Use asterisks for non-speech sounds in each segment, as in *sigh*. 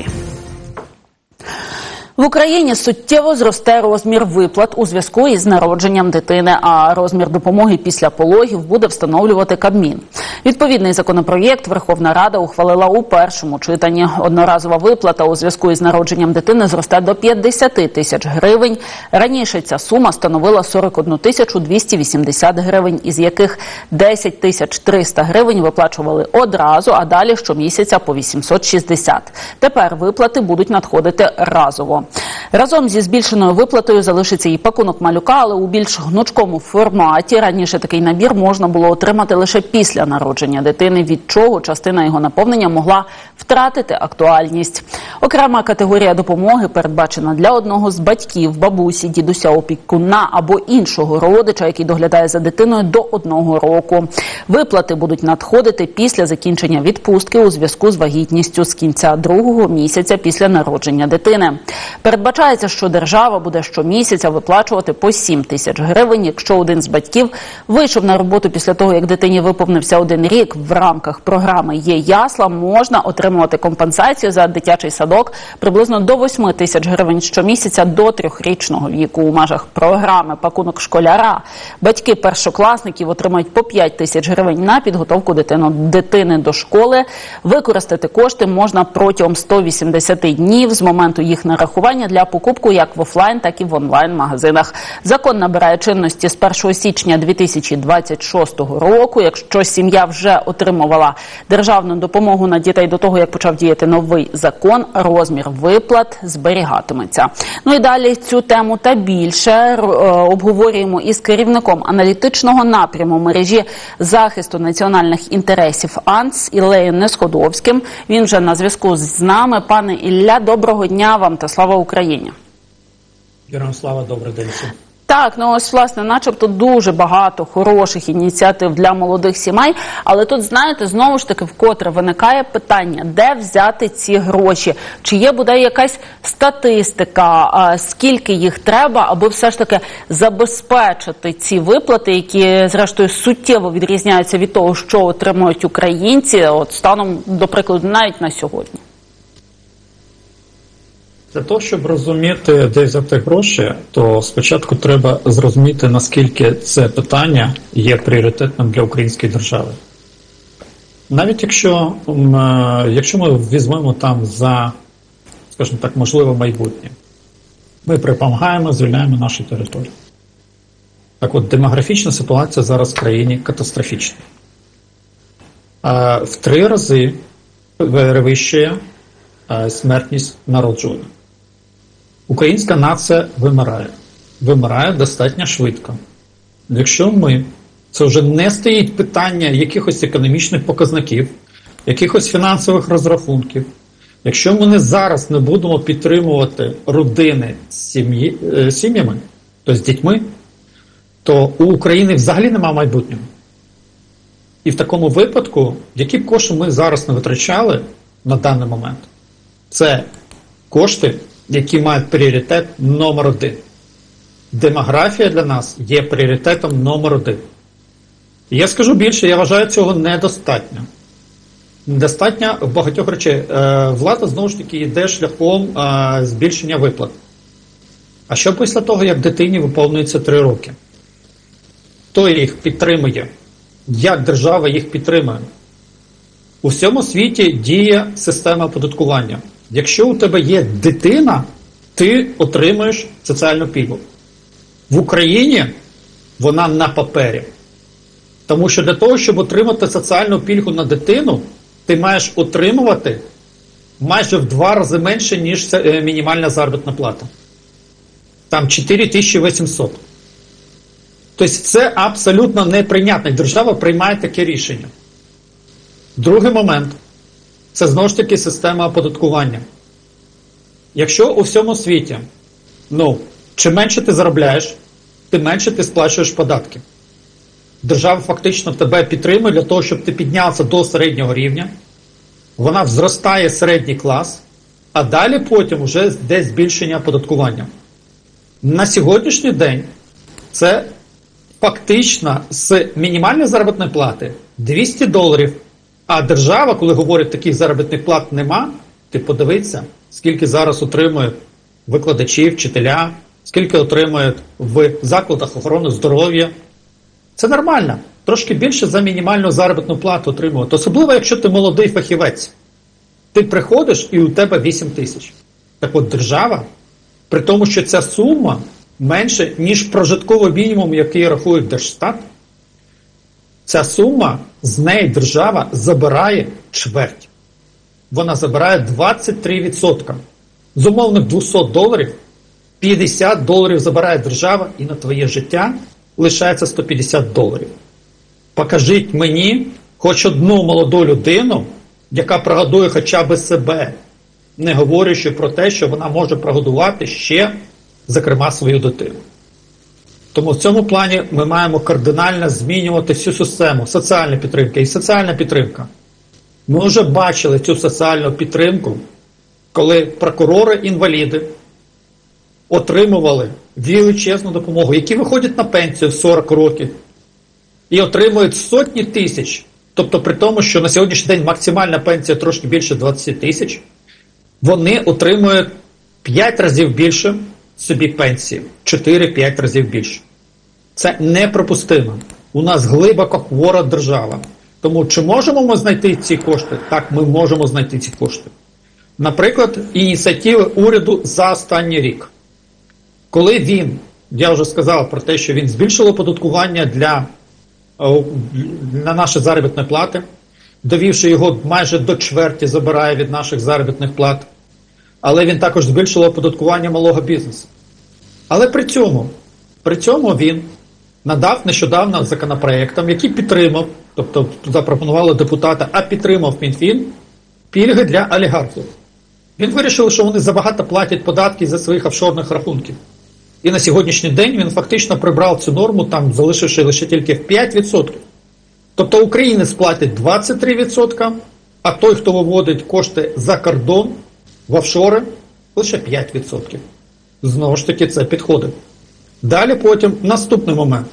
інформації. В Україні суттєво зросте розмір виплат у зв'язку із народженням дитини, а розмір допомоги після пологів буде встановлювати Кабмін. Відповідний законопроєкт Верховна Рада ухвалила у першому читанні. Одноразова виплата у зв'язку із народженням дитини зросте до 50 тисяч гривень. Раніше ця сума становила 41 тисячу 280 гривень, із яких 10 тисяч 300 гривень виплачували одразу, а далі щомісяця по 860. Тепер виплати будуть надходити разово. Разом зі збільшеною виплатою залишиться і пакунок малюка, але у більш гнучкому форматі. Раніше такий набір можна було отримати лише після народження дитини, від чого частина його наповнення могла втратити актуальність. Окрема категорія допомоги передбачена для одного з батьків, бабусі, дідуся, опікуна або іншого родича, який доглядає за дитиною до одного року. Виплати будуть надходити після закінчення відпустки у зв'язку з вагітністю з кінця другого місяця після народження дитини. Передбачається, що держава буде щомісяця виплачувати по 7 тисяч гривень, якщо один з батьків вийшов на роботу після того, як дитині виповнився один рік. В рамках програми є ясла, можна отримувати компенсацію за дитячий садок приблизно до 8 тисяч гривень щомісяця до трьохрічного віку. У межах програми пакунок школяра батьки першокласників отримають по 5 тисяч гривень на підготовку дитину дитини до школи. Використати кошти можна протягом 180 днів з моменту їх нарахування для покупку як в офлайн, так і в онлайн магазинах. Закон набирає чинності з 1 січня 2026 року. Якщо сім'я вже отримувала державну допомогу на дітей до того, як почав діяти новий закон, розмір виплат зберігатиметься. Ну і далі цю тему та більше е, обговорюємо із керівником аналітичного напряму мережі захисту національних інтересів АНС Ілеєм Несходовським. Він вже на зв'язку з нами. Пане Ілля, доброго дня вам та слава Україні. Героям слава, добрий день. Так, ну ось власне, начебто дуже багато хороших ініціатив для молодих сімей. Але тут, знаєте, знову ж таки вкотре виникає питання, де взяти ці гроші? Чи є буде якась статистика, а, скільки їх треба, аби все ж таки забезпечити ці виплати, які зрештою суттєво відрізняються від того, що отримують українці, от станом до прикладу, навіть на сьогодні. Для того, щоб розуміти, де взяти гроші, то спочатку треба зрозуміти, наскільки це питання є пріоритетним для української держави. Навіть якщо е, якщо ми візьмемо там за, скажімо так, можливе майбутнє, ми припомагаємо, звільняємо нашу територію. Так от, демографічна ситуація зараз в країні катастрофічна. В три рази перевищує е, смертність народжування. Українська нація вимирає. Вимирає достатньо швидко. Якщо ми, це вже не стоїть питання якихось економічних показників, якихось фінансових розрахунків. Якщо ми не зараз не будемо підтримувати родини з сім'ї, е, сім'ями, тобто з дітьми, то у України взагалі немає майбутнього. І в такому випадку, які б кошти ми зараз не витрачали на даний момент, це кошти, які мають пріоритет номер один. Демографія для нас є пріоритетом номер один. Я скажу більше, я вважаю цього недостатньо. Недостатньо багатьох речей. Е, Влада знову ж таки йде шляхом е, збільшення виплат. А що після того, як дитині виповнюється 3 роки? Хто їх підтримує? Як держава їх підтримує? У всьому світі діє система оподаткування. Якщо у тебе є дитина, ти отримуєш соціальну пільгу. В Україні вона на папері. Тому що для того, щоб отримати соціальну пільгу на дитину, ти маєш отримувати майже в два рази менше, ніж е, мінімальна заробітна плата. Там 4800. Тобто це абсолютно неприйнятно. Держава приймає таке рішення. Другий момент це знову ж таки система оподаткування. Якщо у всьому світі, ну, чим менше ти заробляєш, тим менше ти сплачуєш податки. Держава фактично тебе підтримує для того, щоб ти піднявся до середнього рівня. Вона взростає середній клас, а далі потім вже йде збільшення оподаткування. На сьогоднішній день це фактично з мінімальної заробітної плати 200 доларів. А держава, коли говорить, таких заробітних плат нема, Ти подивися, скільки зараз отримують викладачі, вчителя, скільки отримують в закладах охорони здоров'я. Це нормально. Трошки більше за мінімальну заробітну плату отримувати. Особливо, якщо ти молодий фахівець. Ти приходиш і у тебе 8 тисяч. Так от держава, при тому, що ця сума менше, ніж прожитковий мінімум, який рахує Держстат, ця сума з неї держава забирає чверть. Вона забирає 23%. З умовних 200 доларів 50 доларів забирає держава, і на твоє життя лишається 150 доларів. Покажіть мені хоч одну молоду людину, яка прогодує хоча б себе, не говорячи про те, що вона може прогодувати ще, зокрема, свою дитину. Тому в цьому плані ми маємо кардинально змінювати всю систему соціальної підтримки і соціальна підтримка. Ми вже бачили цю соціальну підтримку, коли прокурори-інваліди отримували величезну допомогу, які виходять на пенсію в 40 років і отримують сотні тисяч. Тобто, при тому, що на сьогоднішній день максимальна пенсія трошки більше 20 тисяч, вони отримують 5 разів більше собі пенсії, 4-5 разів більше. Це неприпустимо. У нас глибоко хвора держава. Тому чи можемо ми знайти ці кошти? Так, ми можемо знайти ці кошти. Наприклад, ініціативи уряду за останній рік. Коли він, я вже сказав про те, що він збільшив оподаткування для о, на наші заробітні плати, довівши його майже до чверті, забирає від наших заробітних плат. Але він також збільшив оподаткування малого бізнесу. Але при цьому, при цьому він надав нещодавно законопроектом, який підтримав, тобто запропонували депутата, а підтримав Мінфін пільги для олігархів. Він вирішив, що вони забагато платять податки за своїх офшорних рахунків. І на сьогоднішній день він фактично прибрав цю норму, там залишивши лише тільки в 5%. Тобто українець платить 23%, а той, хто виводить кошти за кордон в офшори, лише 5%. Знову ж таки, це підходить. Далі потім наступний момент.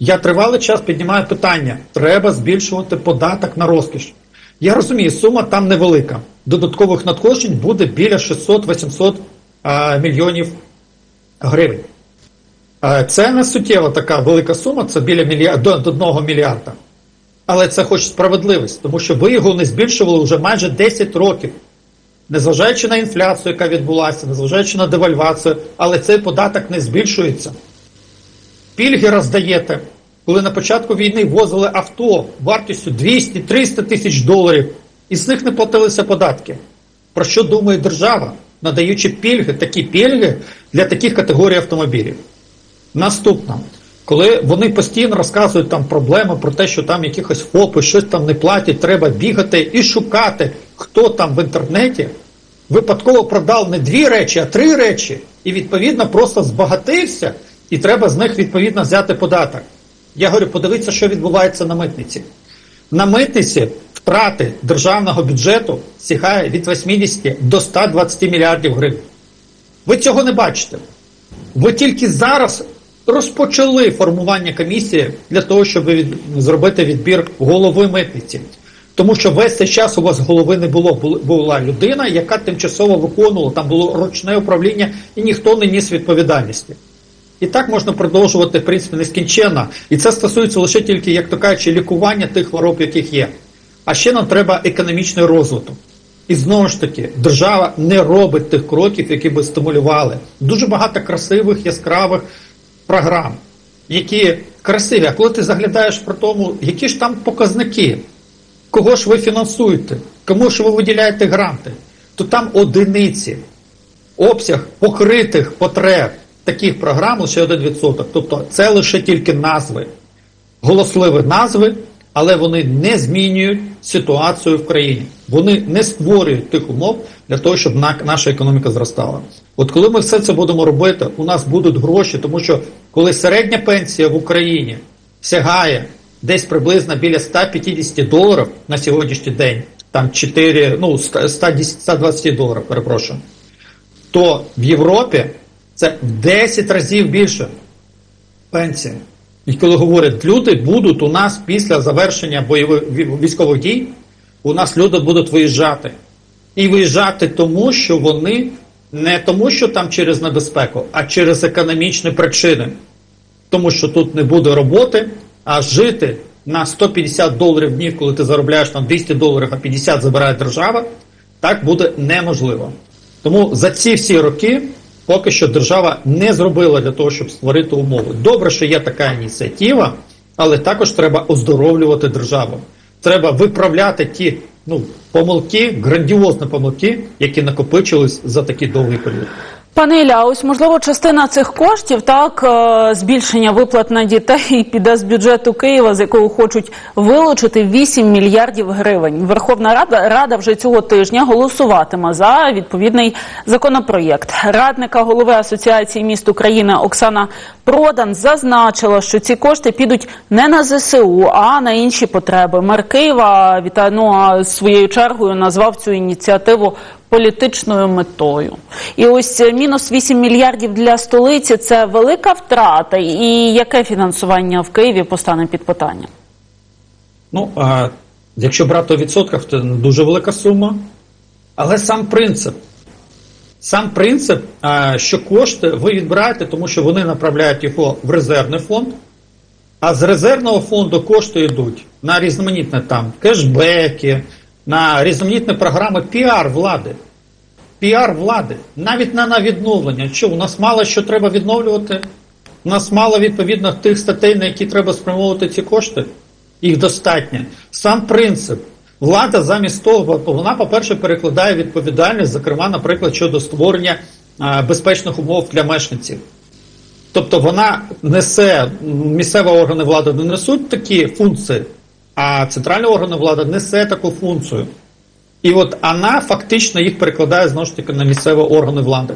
Я тривалий час піднімаю питання: треба збільшувати податок на розкіш. Я розумію, сума там невелика. Додаткових надходжень буде біля 600-800 мільйонів гривень. А, Це не суттєва така велика сума, це біля мільярд, до, до 1 мільярда. Але це хоч справедливість, тому що ви його не збільшували вже майже 10 років. Незважаючи на інфляцію, яка відбулася, незважаючи на девальвацію, але цей податок не збільшується. Пільги роздаєте, коли на початку війни возили авто вартістю 200-300 тисяч доларів, і з них не платилися податки. Про що думає держава, надаючи пільги, такі пільги для таких категорій автомобілів? Наступне, коли вони постійно розказують там проблеми про те, що там якихось ФОПи, щось там не платять, треба бігати і шукати, хто там в інтернеті випадково продав не дві речі, а три речі, і відповідно просто збагатився, і треба з них відповідно взяти податок. Я говорю, подивіться, що відбувається на митниці. На митниці втрати державного бюджету сягає від 80 до 120 мільярдів гривень. Ви цього не бачите. Ви тільки зараз розпочали формування комісії для того, щоб зробити відбір голови митниці. Тому що весь цей час у вас голови не було. Була людина, яка тимчасово виконувала, там було ручне управління, і ніхто не ніс відповідальності. І так можна продовжувати, в принципі, нескінченно. І це стосується лише тільки, як то кажучи, лікування тих хвороб, яких є. А ще нам треба економічний розвиток. І знову ж таки, держава не робить тих кроків, які би стимулювали. Дуже багато красивих, яскравих програм, які красиві. А коли ти заглядаєш про тому, які ж там показники, кого ж ви фінансуєте, кому ж ви виділяєте гранти, то там одиниці, обсяг покритих потреб таких програм лише 1%. Тобто це лише тільки назви, голосливі назви, але вони не змінюють ситуацію в країні. Вони не створюють тих умов для того, щоб наша економіка зростала. От коли ми все це будемо робити, у нас будуть гроші, тому що коли середня пенсія в Україні сягає десь приблизно біля 150 доларів на сьогоднішній день, там 4, ну 110, 120 доларів, перепрошую, то в Європі це в 10 разів більше пенсія. І коли говорять, люди будуть у нас після завершення бойових військових дій, у нас люди будуть виїжджати. І виїжджати тому, що вони не тому, що там через небезпеку, а через економічні причини. Тому що тут не буде роботи, а жити на 150 доларів в дні, коли ти заробляєш там 200 доларів, а 50 забирає держава, так буде неможливо. Тому за ці всі роки поки що держава не зробила для того, щоб створити умови. Добре, що є така ініціатива, але також треба оздоровлювати державу. Треба виправляти ті ну, помилки, грандіозні помилки, які накопичились за такий довгий період. Пане Ілля, ось можливо, частина цих коштів, так е, збільшення виплат на дітей *laughs* піде з бюджету Києва, з якого хочуть вилучити 8 мільярдів гривень. Верховна Рада Рада вже цього тижня голосуватиме за відповідний законопроєкт. Радника голови Асоціації міст України Оксана Продан зазначила, що ці кошти підуть не на ЗСУ, а на інші потреби. Мер Києва Віта ну, а своєю чергою назвав цю ініціативу політичною метою. І ось е, мінус 8 мільярдів для столиці це велика втрата. І яке фінансування в Києві постане під питання? Ну, якщо брати у відсотках, то дуже велика сума. Але сам принцип. Сам принцип, що кошти ви відбираєте, тому що вони направляють його в резервний фонд, а з резервного фонду кошти йдуть на різноманітні там кешбеки, на різноманітні програми піар влади. Піар влади, навіть не на відновлення. Що, у нас мало що треба відновлювати? У нас мало відповідно тих статей, на які треба спрямовувати ці кошти. Їх достатньо. Сам принцип. Влада замість того, вона, по-перше, перекладає відповідальність, зокрема, наприклад, щодо створення безпечних умов для мешканців. Тобто вона несе, місцеві органи влади не несуть такі функції, а центральні органи влади несе таку функцію. І от вона фактично їх перекладає знову ж таки на місцеві органи влади.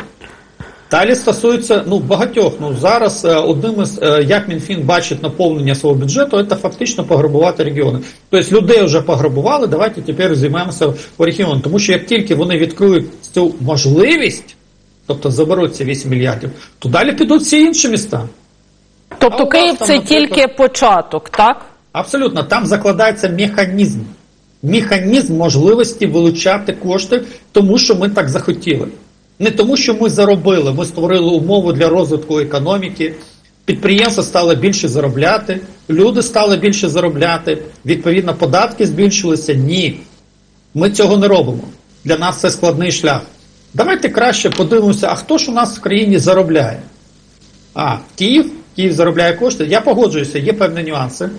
Далі стосується ну, багатьох. Ну, зараз е, одним із, е, як Мінфін бачить наповнення свого бюджету, це фактично пограбувати регіони. Тобто людей вже пограбували, давайте тепер займемося по регіону. Тому що як тільки вони відкриють цю можливість, тобто заберуть ці 8 мільярдів, то далі підуть всі інші міста. Тобто Київ це наприклад- тільки початок, так? Абсолютно, там закладається механізм. Механізм можливості вилучати кошти, тому що ми так захотіли. Не тому, що ми заробили, ми створили умови для розвитку економіки, підприємства стали більше заробляти, люди стали більше заробляти, відповідно, податки збільшилися. Ні. Ми цього не робимо. Для нас це складний шлях. Давайте краще подивимося, а хто ж у нас в країні заробляє? А, Київ, Київ заробляє кошти. Я погоджуюся, є певні нюанси.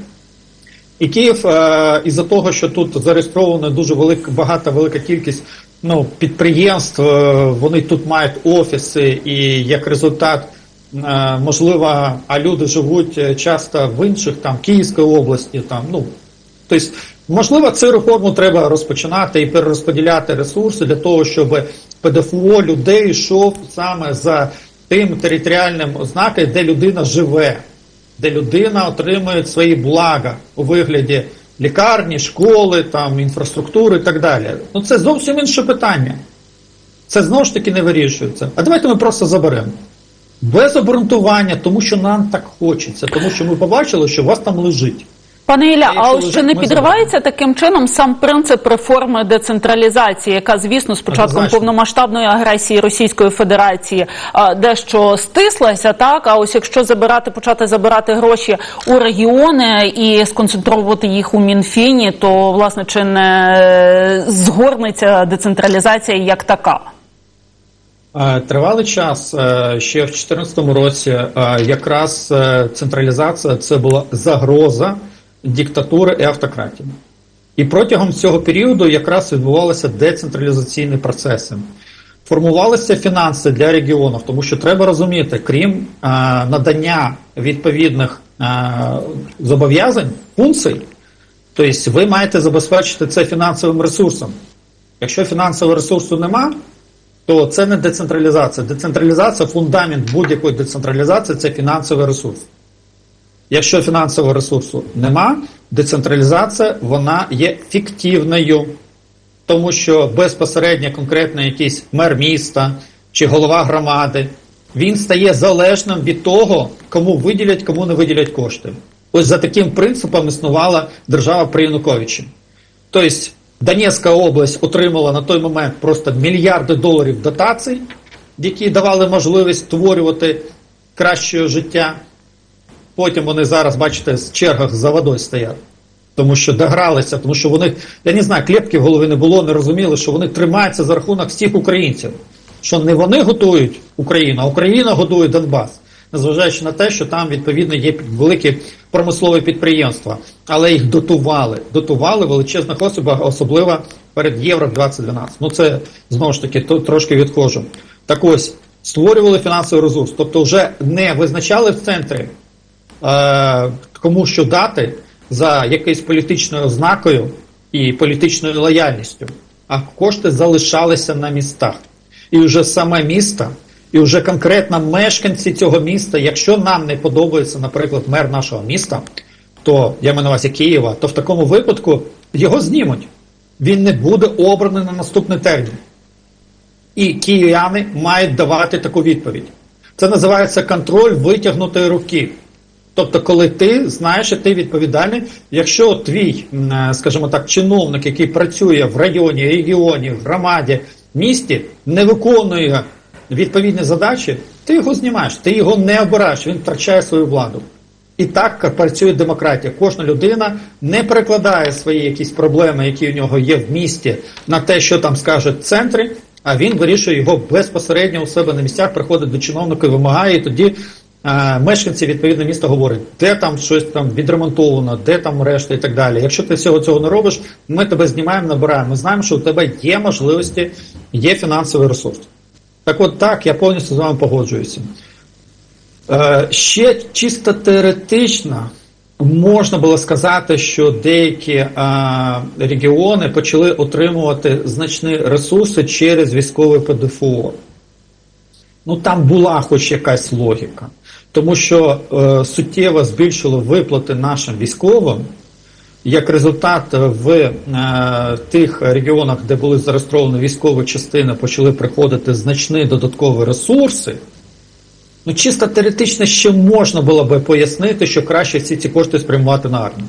І Київ, е, із-за того, що тут зареєстровано дуже велика, багата велика кількість ну, підприємств, е, вони тут мають офіси, і як результат, е, можливо, а люди живуть часто в інших там Київській області. Там, ну, тобто, можливо, цю реформу треба розпочинати і перерозподіляти ресурси для того, щоб ПДФО людей йшов саме за тим територіальним ознаком, де людина живе де людина отримує свої блага у вигляді лікарні, школи, там, інфраструктури і так далі. Ну це зовсім інше питання. Це знову ж таки не вирішується. А давайте ми просто заберемо. Без обґрунтування, тому що нам так хочеться, тому що ми побачили, що у вас там лежить. Пане Ілля, А ось чи не підривається таким чином сам принцип реформи децентралізації, яка, звісно, з початком повномасштабної агресії Російської Федерації дещо стислася, так? А ось якщо забирати, почати забирати гроші у регіони і сконцентровувати їх у Мінфіні, то власне чи не згорнеться децентралізація як така? Е, Тривалий час е, ще в 2014 році е, якраз е, централізація це була загроза диктатури і автократії. І протягом цього періоду якраз відбувалися децентралізаційні процеси. Формувалися фінанси для регіонів, тому що треба розуміти, крім е, надання відповідних е, зобов'язань, функцій, тобто ви маєте забезпечити це фінансовим ресурсом. Якщо фінансового ресурсу нема, то це не децентралізація. Децентралізація, фундамент будь-якої децентралізації це фінансовий ресурс. Якщо фінансового ресурсу нема, децентралізація вона є фіктивною, тому що безпосередньо конкретно якийсь мер міста чи голова громади він стає залежним від того, кому виділять, кому не виділять кошти. Ось за таким принципом існувала держава при Януковичі. Тобто Донецька область отримала на той момент просто мільярди доларів дотацій, які давали можливість створювати краще життя. Потім вони зараз, бачите, з чергах за водою стоять. Тому що догралися, тому що вони, я не знаю, клепки в голові не було, не розуміли, що вони тримаються за рахунок всіх українців. Що не вони готують Україну, а Україна годує Донбас. Незважаючи на те, що там відповідно є великі промислові підприємства, але їх дотували, дотували величезних особах, особливо перед Євро 2012. Ну це знову ж таки то, трошки відходжу. Так ось створювали фінансовий ресурс, тобто вже не визначали в центрі е, кому що дати за якоюсь політичною ознакою і політичною лояльністю, а кошти залишалися на містах. І вже саме місто, і вже конкретно мешканці цього міста, якщо нам не подобається, наприклад, мер нашого міста, то я маю на увазі Києва, то в такому випадку його знімуть. Він не буде обраний на наступний термін. І київляни мають давати таку відповідь. Це називається контроль витягнутої руки. Тобто, коли ти знаєш, що ти відповідальний, якщо твій, е, скажімо так, чиновник, який працює в районі, регіоні, громаді, місті, не виконує відповідні задачі, ти його знімаєш, ти його не обираєш, він втрачає свою владу. І так працює демократія. Кожна людина не перекладає свої якісь проблеми, які у нього є в місті, на те, що там скажуть в центрі, а він вирішує його безпосередньо у себе на місцях, приходить до чиновника і вимагає, і тоді мешканці відповідно міста говорять, де там щось там відремонтовано, де там решта і так далі. Якщо ти всього цього не робиш, ми тебе знімаємо, набираємо. Ми знаємо, що у тебе є можливості, є фінансовий ресурс. Так от так, я повністю з вами погоджуюся. Е, Ще чисто теоретично можна було сказати, що деякі е, регіони почали отримувати значні ресурси через військове ПДФО. Ну там була хоч якась логіка, тому що е, суттєво збільшило виплати нашим військовим. Як результат, в е, тих регіонах, де були зареєстровані військові частини, почали приходити значні додаткові ресурси. Ну, чисто теоретично ще можна було би пояснити, що краще всі ці кошти спрямувати на армію.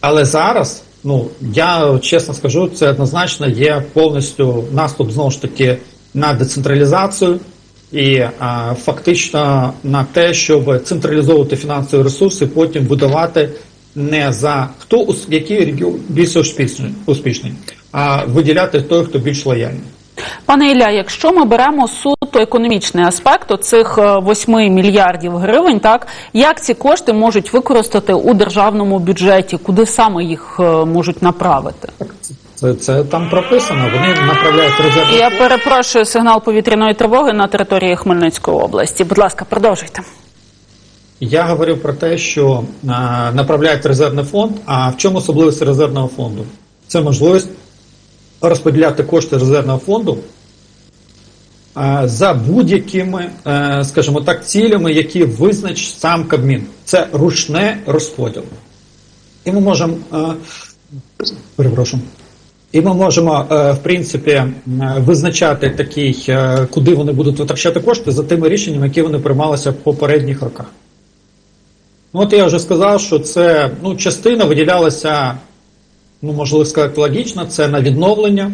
Але зараз, ну я чесно скажу, це однозначно є повністю наступ знову ж таки на децентралізацію і а, фактично на те, щоб централізовувати фінансові ресурси, потім видавати не за хто який регіон більш успішний, а виділяти той, хто більш лояльний. Пане Ілля, якщо ми беремо суто економічний аспект цих 8 мільярдів гривень, так як ці кошти можуть використати у державному бюджеті, куди саме їх е, можуть направити? Це, там прописано. Вони направляють резервний Я перепрошую сигнал повітряної тривоги на території Хмельницької області. Будь ласка, продовжуйте. Я говорив про те, що е, направляють резервний фонд. А в чому особливість резервного фонду? Це можливість розподіляти кошти резервного фонду е, за будь-якими, е, скажімо так, цілями, які визнач сам Кабмін. Це ручне розподіл. І ми можемо. Перепрошую. І ми можемо, е, в принципі, визначати такий, е, куди вони будуть витрачати кошти за тими рішеннями, які вони приймалися в попередніх роках. Ну, от я вже сказав, що це ну, частина виділялася, ну, можливо сказати, логічно, це на відновлення,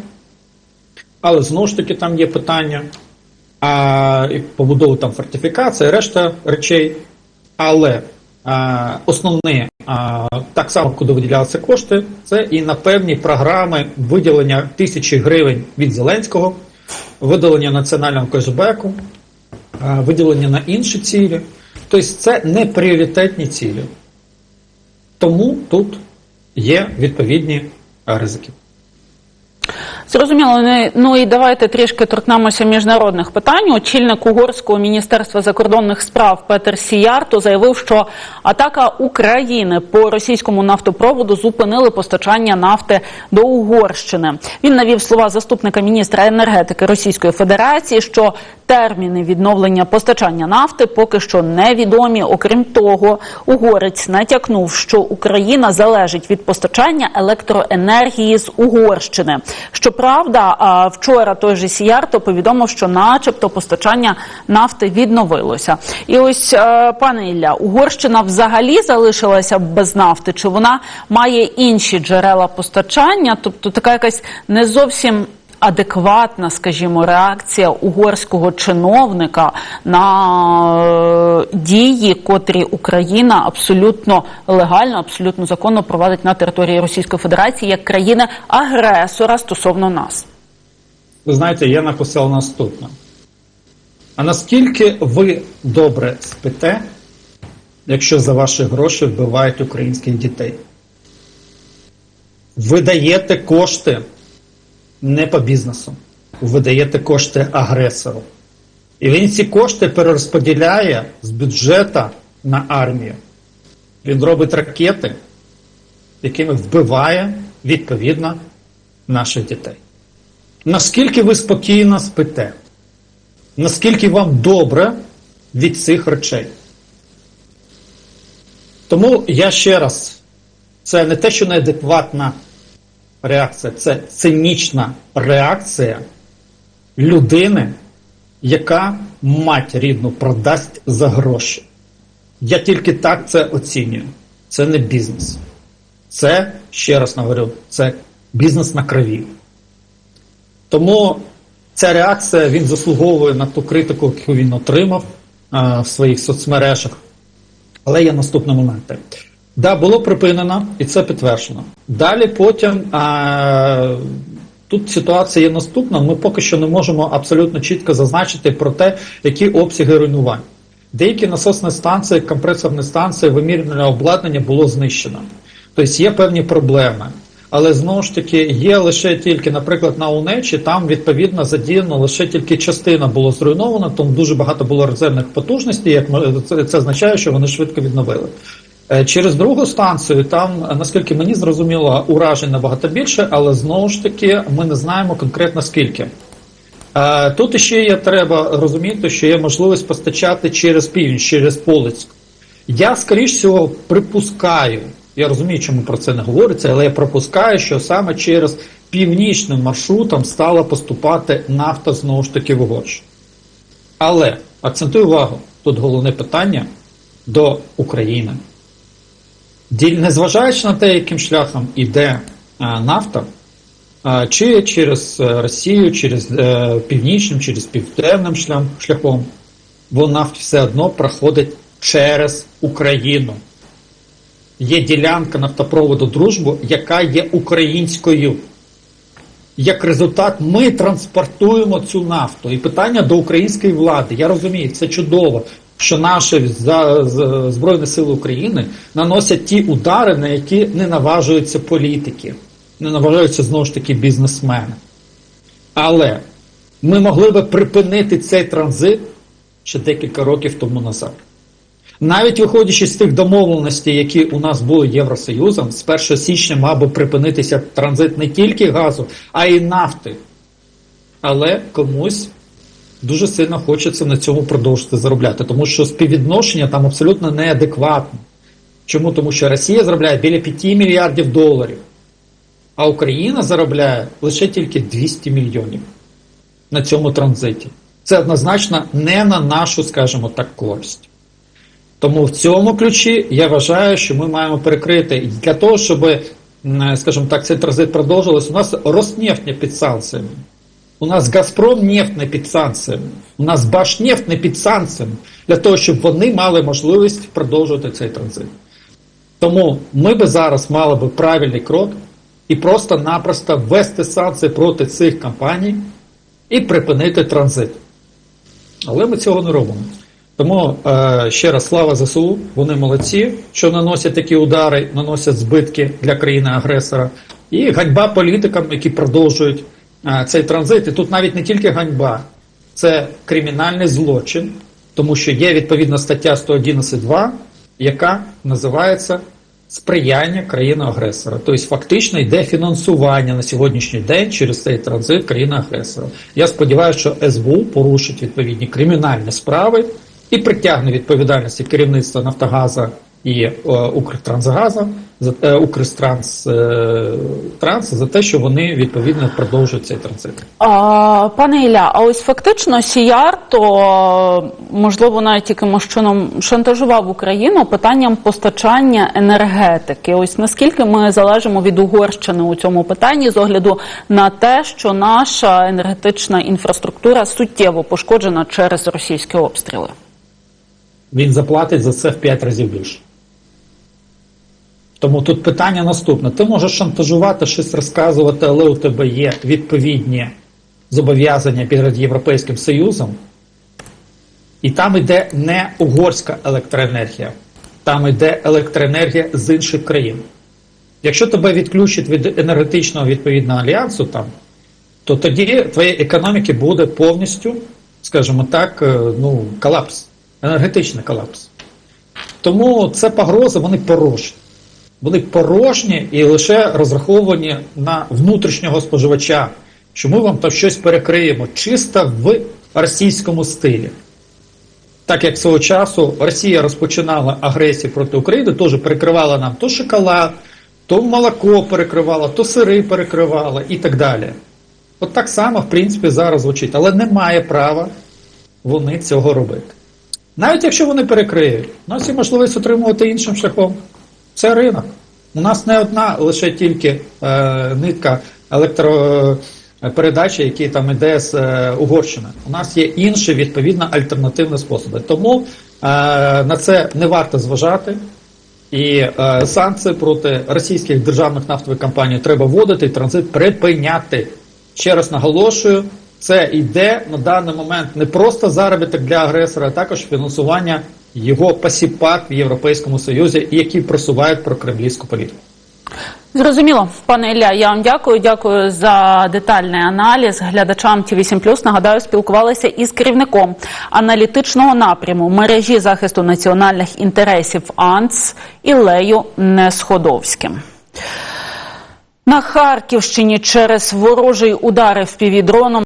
але знову ж таки там є питання а, і побудову там фортифікації, решта речей. Але а, основні, а, так само, куди виділялися кошти, це і на певні програми виділення тисячі гривень від Зеленського, виділення національного кешбеку, виділення на інші цілі. Тобто це не пріоритетні цілі. Тому тут є відповідні ризики. Зрозуміло, Ну, ну і давайте трішки торкнемося міжнародних питань. Очільник угорського міністерства закордонних справ Петер Сіярто заявив, що атака України по російському нафтопроводу зупинили постачання нафти до Угорщини. Він навів слова заступника міністра енергетики Російської Федерації, що терміни відновлення постачання нафти поки що невідомі. Окрім того, угорець натякнув, що Україна залежить від постачання електроенергії з Угорщини. Що правда. А вчора той же Сіярто повідомив, що, начебто, постачання нафти відновилося. І ось, е, пане Ілля, Угорщина взагалі залишилася без нафти, чи вона має інші джерела постачання? Тобто така якась не зовсім адекватна, скажімо, реакція угорського чиновника на е, дії, котрі Україна абсолютно легально, абсолютно законно провадить на території Російської Федерації як країни агресора стосовно нас. Ви знаєте, я написав наступне. А наскільки ви добре спите, якщо за ваші гроші вбивають українських дітей? Ви даєте кошти не по бізнесу, ви даєте кошти агресору. І він ці кошти перерозподіляє з бюджету на армію. Він робить ракети, якими вбиває відповідно наших дітей. Наскільки ви спокійно спите? Наскільки вам добре від цих речей? Тому я ще раз, це не те, що неадекватна реакція, це цинічна реакція людини, яка мать рідну продасть за гроші. Я тільки так це оцінюю. Це не бізнес. Це, ще раз говорю, це бізнес на крові. Тому ця реакція він заслуговує на ту критику, яку він отримав а, в своїх соцмережах. Але є наступні моменти. Да, було припинено, і це підтверджено. Далі потім а, тут ситуація є наступна. Ми поки що не можемо абсолютно чітко зазначити про те, які обсяги руйнувань. Деякі насосні станції, компресорні станції, вимірювальне обладнання було знищено. Тобто є певні проблеми. Але знову ж таки є лише тільки, наприклад, на УНЕЧі, там відповідно задіяно лише тільки частина було зруйнована, тому дуже багато було резервних потужностей. Як це означає, що вони швидко відновили. Е, Через другу станцію там, е, наскільки мені зрозуміло, уражень набагато більше, але знову ж таки ми не знаємо конкретно скільки. Е, Тут ще є треба розуміти, що є можливість постачати через північ, через Полицьк. Я, скоріш всього, припускаю, я розумію, чому про це не говориться, але я припускаю, що саме через північним маршрутом стала поступати нафта знову ж таки в Угорщину. Але акцентую увагу, тут головне питання до України. Незважаючи на те, яким шляхом іде нафта, а, чи через е, Росію, через е, північним, через південним шляхом, вона все одно проходить через Україну. Є ділянка нафтопроводу Дружбу, яка є українською. Як результат, ми транспортуємо цю нафту. І питання до української влади. Я розумію, це чудово, що наші Збройні Сили України наносять ті удари, на які не наважуються політики, не наважуються знову ж таки бізнесмени. Але ми могли би припинити цей транзит ще декілька років тому назад. Навіть виходячи з тих домовленостей, які у нас були Євросоюзом, з 1 січня мав би припинитися транзит не тільки газу, а й нафти. Але комусь дуже сильно хочеться на цьому продовжити заробляти, тому що співвідношення там абсолютно неадекватне. Чому? Тому що Росія заробляє біля 5 мільярдів доларів, а Україна заробляє лише тільки 200 мільйонів на цьому транзиті. Це однозначно не на нашу, скажімо так, користь. Тому в цьому ключі я вважаю, що ми маємо перекрити для того, щоб, скажімо так, цей транзит продовжилось, у нас Роснефть під санкціями. У нас Газпром нефть не під санкціями. У нас Башнефть не під санкціями для того, щоб вони мали можливість продовжувати цей транзит. Тому ми би зараз мали би правильний крок і просто-напросто ввести санкції проти цих компаній і припинити транзит. Але ми цього не робимо. Тому е, ще раз слава ЗСУ, вони молодці, що наносять такі удари, наносять збитки для країни-агресора. І ганьба політикам, які продовжують цей транзит. І тут навіть не тільки ганьба, це кримінальний злочин, тому що є відповідна стаття 111.2, яка називається сприяння країни-агресора. Тобто фактично йде фінансування на сьогоднішній день через цей транзит країни-агресора. Я сподіваюся, що СБУ порушить відповідні кримінальні справи і притягне відповідальності керівництва Нафтогаза і е, Укртрансгазом, за е, Укртранс е, Транс за те, що вони відповідно продовжують цей транзит. А, пане Ілля, а ось фактично Сіяр, то можливо навіть якимось чином шантажував Україну питанням постачання енергетики. Ось наскільки ми залежимо від Угорщини у цьому питанні з огляду на те, що наша енергетична інфраструктура суттєво пошкоджена через російські обстріли. Він заплатить за це в 5 разів більше. Тому тут питання наступне: ти можеш шантажувати, щось розказувати, але у тебе є відповідні зобов'язання перед Європейським Союзом, і там йде не угорська електроенергія, там йде електроенергія з інших країн. Якщо тебе відключать від енергетичного відповідного альянсу, там, то тоді твоєї економіки буде повністю, скажімо так, е, ну, колапс, енергетичний колапс. Тому це погрози, вони порожні. Вони порожні і лише розраховані на внутрішнього споживача, що ми вам там щось перекриємо чисто в російському стилі. Так як свого часу Росія розпочинала агресію проти України, теж перекривала нам то шоколад, то молоко перекривала, то сири перекривала і так далі. От так само, в принципі, зараз звучить, але немає права вони цього робити. Навіть якщо вони перекриють, у нас є можливість отримувати іншим шляхом. Це ринок. У нас не одна лише тільки е, нитка електропередачі, які там іде з е, Угорщини. У нас є інші відповідно альтернативні способи. Тому е, на це не варто зважати. І е, санкції проти російських державних нафтових компаній треба вводити і транзит припиняти. Ще раз наголошую, це йде на даний момент не просто заробіток для агресора, а також фінансування його посіпак в Європейському Союзі, які просувають про кремлівську політику. Зрозуміло, пане Ілля, я вам дякую. Дякую за детальний аналіз. Глядачам ті 8 нагадаю, спілкувалися із керівником аналітичного напряму мережі захисту національних інтересів АНЦ Ілею Несходовським. На Харківщині через ворожий удари в півдроном